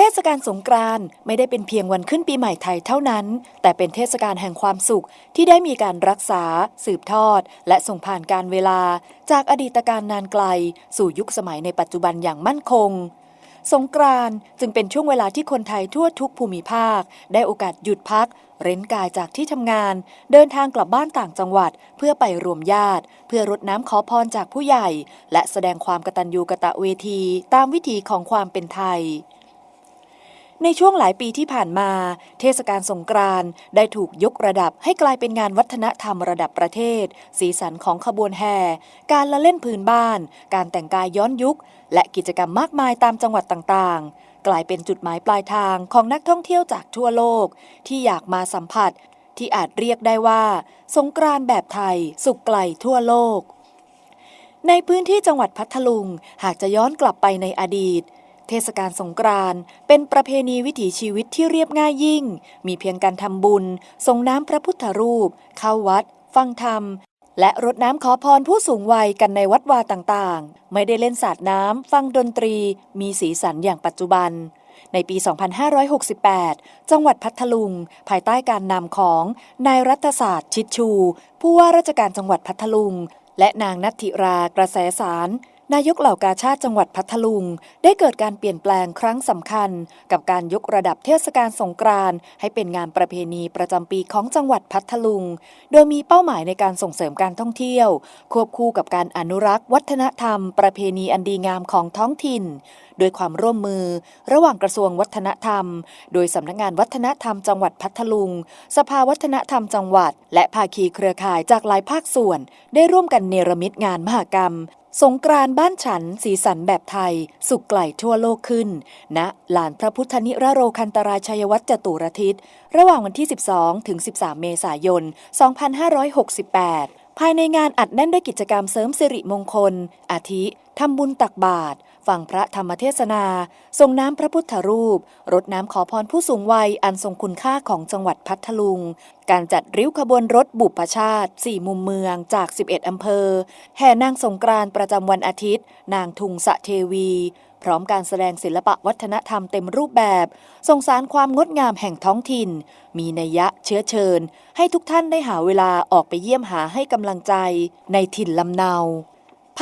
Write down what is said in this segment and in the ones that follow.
ทศกาลสงกรานต์ไม่ได้เป็นเพียงวันขึ้นปีใหม่ไทยเท่านั้น แต่เป็นเทศกาลแห่งความสุขที่ได้มีการรักษา สืบทอด และส่งผ่านการเวลา จากอดีตการนานไกล สู่ยุคสมัยในปัจจุบันอย่างมั่นคง สงกรานต์จึงเป็นช่วงเวลาที่คนไทยทั่วทุกภูมิภาค ได้โอกาสหยุดพัก เร้นกายจากที่ทำงาน เดินทางกลับบ้านต่างจังหวัด เพื่อไปรวมญาติ เพื่อรดน้ำขอพรจากผู้ใหญ่ และแสดงความกตัญญูกะตะเวที ตามวิถีของความเป็นไทย ในช่วงหลายปีที่ผ่านมา เทศกาลสงกรานต์ได้ถูกยกระดับให้กลายเป็นงานวัฒนธรรมระดับประเทศ สีสันของขบวนแห่ การละเล่นพื้นบ้าน การแต่งกายย้อนยุค และกิจกรรมมากมายตามจังหวัดต่างๆ กลายเป็นจุดหมายปลายทางของนักท่องเที่ยวจากทั่วโลก ที่อยากมาสัมผัส ที่อาจเรียกได้ว่า สงกรานต์แบบไทย สุขไกลทั่วโลก ในพื้นที่จังหวัดพัทลุงหากจะย้อนกลับไปในอดีต เทศกาลสงกรานต์เป็นประเพณีวิถีชีวิตที่เรียบง่ายยิ่ง มีเพียงการทำบุญส่งน้ำพระพุทธรูป เข้าวัด ฟังธรรม และรดน้ำขอพรผู้สูงวัยกันในวัดวาต่างๆ ไม่ได้เล่นสาดน้ำ ฟังดนตรี มีสีสันอย่างปัจจุบัน ในปี 2568 จังหวัดพัทลุง ภายใต้การนำของนายรัฐศาสตร์ชิดชู ผู้ว่าราชการจังหวัดพัทลุง และนางนัทธิรากระแสสาร นายกเหล่ากาชาติจังหวัดพัทลุง ได้เกิดการเปลี่ยนแปลงครั้งสำคัญ กับการยกระดับเทศกาลสงกรานต์ให้เป็นงานประเพณีประจำปีของจังหวัดพัทลุง โดยมีเป้าหมายในการส่งเสริมการท่องเที่ยว ควบคู่กับการอนุรักษ์ วัฒนธรรม ประเพณีอันดีงามของท้องถิ่น โดยความร่วมมือ ระหว่างกระทรวงวัฒนธรรม โดยสำนักงานวัฒนธรรมจังหวัดพัทลุง สภาวัฒนธรรมจังหวัด และภาคีเครือข่ายจากหลายภาคส่วน ได้ร่วมกันเนรมิตงานมหกรรม สงกรานบ้านฉันสีสันแบบไทย สุขไกลทั่วโลกขึ้นณลานพระพุทธนิรโรคันตราชัยวัฒจตุรทิศ ระหว่างวันที่ 12 ถึง 13 เมษายน 2568 ภายในงานอัดแน่นด้วยกิจกรรมเสริมสิริมงคล อาทิทำบุญตักบาตร ฟังพระธรรมเทศนาทรงน้ำพระพุทธรูป รดน้ำขอพรผู้สูงวัยอันทรงคุณค่าของจังหวัดพัทลุง การจัดริ้วขบวนรถบุพชาติ 4 มุมเมืองจาก 11 อำเภอ แห่นางสงกรานประจำวันอาทิตย์ นางทุงสะเทวี พร้อมการแสดงศิลปะวัฒนธรรมเต็มรูปแบบ ส่งสารความงดงามแห่งท้องถิ่น มีนัยยะเชื้อเชิญ ให้ทุกท่านได้หาเวลาออกไปเยี่ยมหาให้กำลังใจ ในถิ่นลำเนา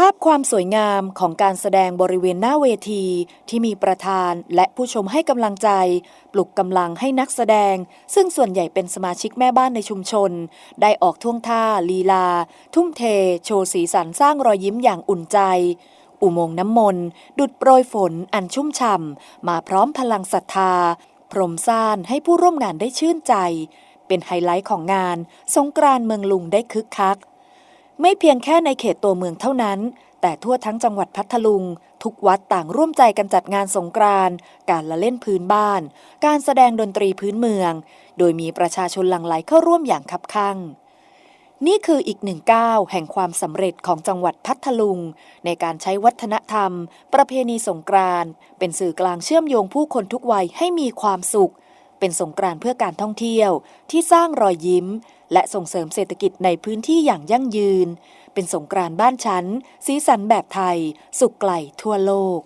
ภาพความสวยงามของการแสดงบริเวณหน้าเวที ที่มีประธานและผู้ชมให้กำลังใจ ปลุกกำลังให้นักแสดง ซึ่งส่วนใหญ่เป็นสมาชิกแม่บ้านในชุมชน ได้ออกท่วงท่า ลีลา ทุ่มเท โชว์สีสันสร้างรอยยิ้มอย่างอุ่นใจ อุโมงน้ำมนต์ดุดโปรยฝนอันชุ่มฉ่ำมาพร้อมพลังศรัทธา พรมซ่านให้ผู้ร่วมงานได้ชื่นใจ เป็นไฮไลท์ของงาน สงกรานเมืองลุงได้คึกคัก ไม่เพียงแค่ในเขตตัวเมืองเท่านั้น แต่ทั่วทั้งจังหวัดพัทลุง ทุกวัดต่างร่วมใจกันจัดงานสงกรานต์การละเล่นพื้นบ้าน การแสดงดนตรีพื้นเมือง โดยมีประชาชนหลั่งไหลเข้าร่วมอย่างคับคั่งนี่คืออีกหนึ่งก้าวแห่งความสำเร็จของจังหวัดพัทลุง ในการใช้วัฒนธรรม ประเพณีสงกรานต์เป็นสื่อกลางเชื่อมโยงผู้คนทุกวัยให้มีความสุข เป็นสงกรานต์เพื่อการท่องเที่ยวที่สร้างรอยยิ้ม และส่งเสริมเศรษฐกิจในพื้นที่อย่างยั่งยืน เป็นสงกรานต์บ้านชั้น สีสันแบบไทย สุขไกลทั่วโลก